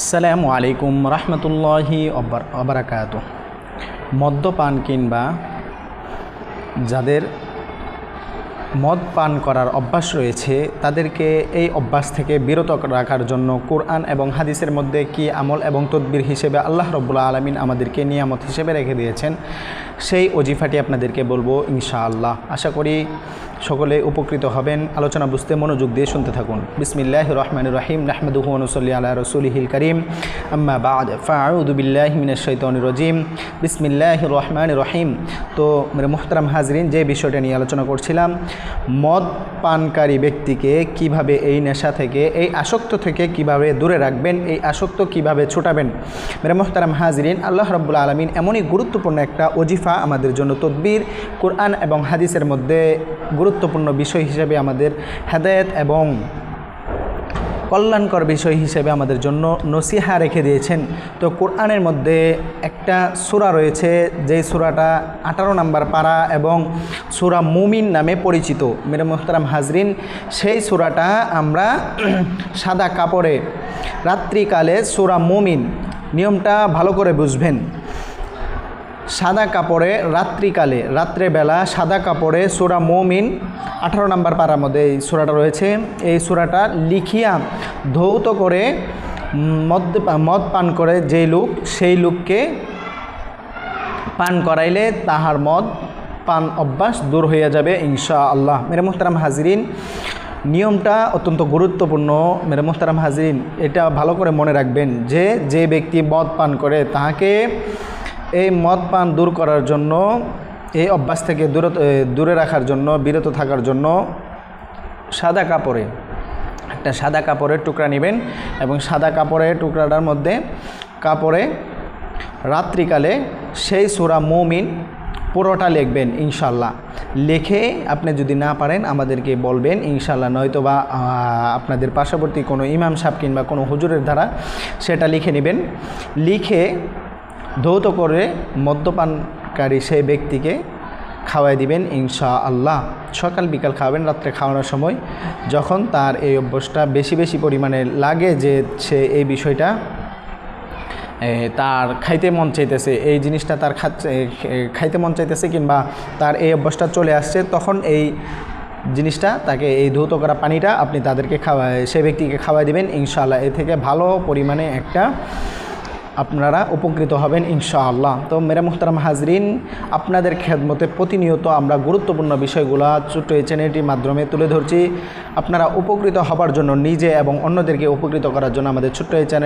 আসসালামু আলাইকুম রহমতুল্লাহি অবরাকাত। মদ্যপান কিংবা যাদের মদ পান করার অভ্যাস রয়েছে, তাদেরকে এই অভ্যাস থেকে বিরত রাখার জন্য কোরআন এবং হাদিসের মধ্যে কি আমল এবং তদবির হিসেবে আল্লাহ রব্বুল্লা আলমিন আমাদেরকে নিয়ামত হিসেবে রেখে দিয়েছেন, সেই অজিফাটি আপনাদেরকে বলব ইনশাআল্লাহ। আশা করি সকলে উপকৃত হবেন। আলোচনা বুঝতে, মনোযোগ দিয়ে শুনতে থাকুন। বিসমিল্লাহ রহমান রহিম, নাহমদুহ নসল্লি আল্লাহ রসুলহিল করিম। আম্মা বাদ ফাউদুবিল্লাহ মিনাশৈতন রজিম। বিসমিল্লাহ রহমান রহিম। তো মেরে মোহতারাম হাজরিন, যে বিষয়টা নিয়ে আলোচনা করছিলাম, মদ পানকারী ব্যক্তিকে কীভাবে এই নেশা থেকে, এই আসক্ত থেকে কীভাবে দূরে রাখবেন, এই আসক্ত কীভাবে ছোটাবেন? মেরে মোহতারাম হাজরিন, আল্লাহ রব্বুল আলমিন এমনই গুরুত্বপূর্ণ একটা অজিফা আমাদের জন্য তদবির, কোরআন এবং হাদিসের মধ্যে গুরুত্বপূর্ণ বিষয় হিসেবে আমাদের হেদায়েত এবং কল্যাণকর বিষয় হিসেবে আমাদের জন্য নসিহা রেখে দিয়েছেন। তো কোরআনের মধ্যে একটা সুরা রয়েছে, যেই সুরাটা আঠারো নাম্বার পাড়া এবং সুরা মুমিন নামে পরিচিত, মেরে মোহতারাম হাজরিন, সেই সুরাটা আমরা সাদা কাপড়ে রাত্রিকালে সুরা মুমিন, নিয়মটা ভালো করে বুঝবেন। সাদা কাপড়ে রাত্রিকালে, রাত্রেবেলা সাদা কাপড়ে সুরা মমিন, আঠারো নাম্বার পাড়ার মধ্যে এই সুরাটা রয়েছে। এই সুরাটা লিখিয়া ধৌত করে মদ মদ পান করে যেই লোক, সেই লোককে পান করাইলে তাহার মদ পান অভ্যাস দূর হইয়া যাবে ইনশা আল্লাহ মেরে মোহতারাম হাজরিন, নিয়মটা অত্যন্ত গুরুত্বপূর্ণ। মেরে মোহতারাম হাজরিন, এটা ভালো করে মনে রাখবেন যে যে ব্যক্তি মদ পান করে তাহাকে এই মদ পান দূর করার জন্য, এই অভ্যাস থেকে দূরত দূরে রাখার জন্য, বিরত থাকার জন্য সাদা কাপড়ে, একটা সাদা কাপড়ের টুকরা নেবেন এবং সাদা কাপড়ের টুকরাটার মধ্যে কাপড়ে রাত্রিকালে সেই সুরা মৌমিন পুরোটা লিখবেন ইনশাল্লাহ লিখে আপনি যদি না পারেন, আমাদেরকে বলবেন ইনশাল্লাহ নয়তো বা আপনাদের পার্শ্ববর্তী কোনো ইমাম সাহেব কিংবা কোনো হুজুরের দ্বারা সেটা লিখে নেবেন। লিখে ধৌত করে মদ্যপানকারী সেই ব্যক্তিকে খাওয়াই দিবেন ইনশা আল্লাহ সকাল, বিকাল খাওয়াবেন, রাত্রে খাওয়ানোর সময় যখন তার এই অভ্যাসটা বেশি বেশি পরিমাণে লাগে যে সে এই বিষয়টা তার খাইতে মন চাইতেছে, এই জিনিসটা তার খাইতে মন চাইতেছে কিংবা তার এই অভ্যাসটা চলে আসছে, তখন এই জিনিসটা তাকে, এই ধৌত করা পানিটা আপনি তাদেরকে খাওয়া সে ব্যক্তিকে খাওয়াই দেবেন ইনশাআল্লাহ। এ থেকে ভালো পরিমাণে একটা আপনারা উপকৃত হবেন, ইনশাআল্লাহ। তো মেরা মুহতারাম হাজরিন, আপনাদের খেদমতে প্রতিনিয়ত আমরা গুরুত্বপূর্ণ বিষয়গুলো ছোট্ট এই চ্যানেলটির মাধ্যমে তুলে ধরছি। আপনারা উপকৃত হবার জন্য নিজে এবং অন্যদেরকে উপকৃত করার জন্য আমাদের ছোট্ট এই চ্যানেল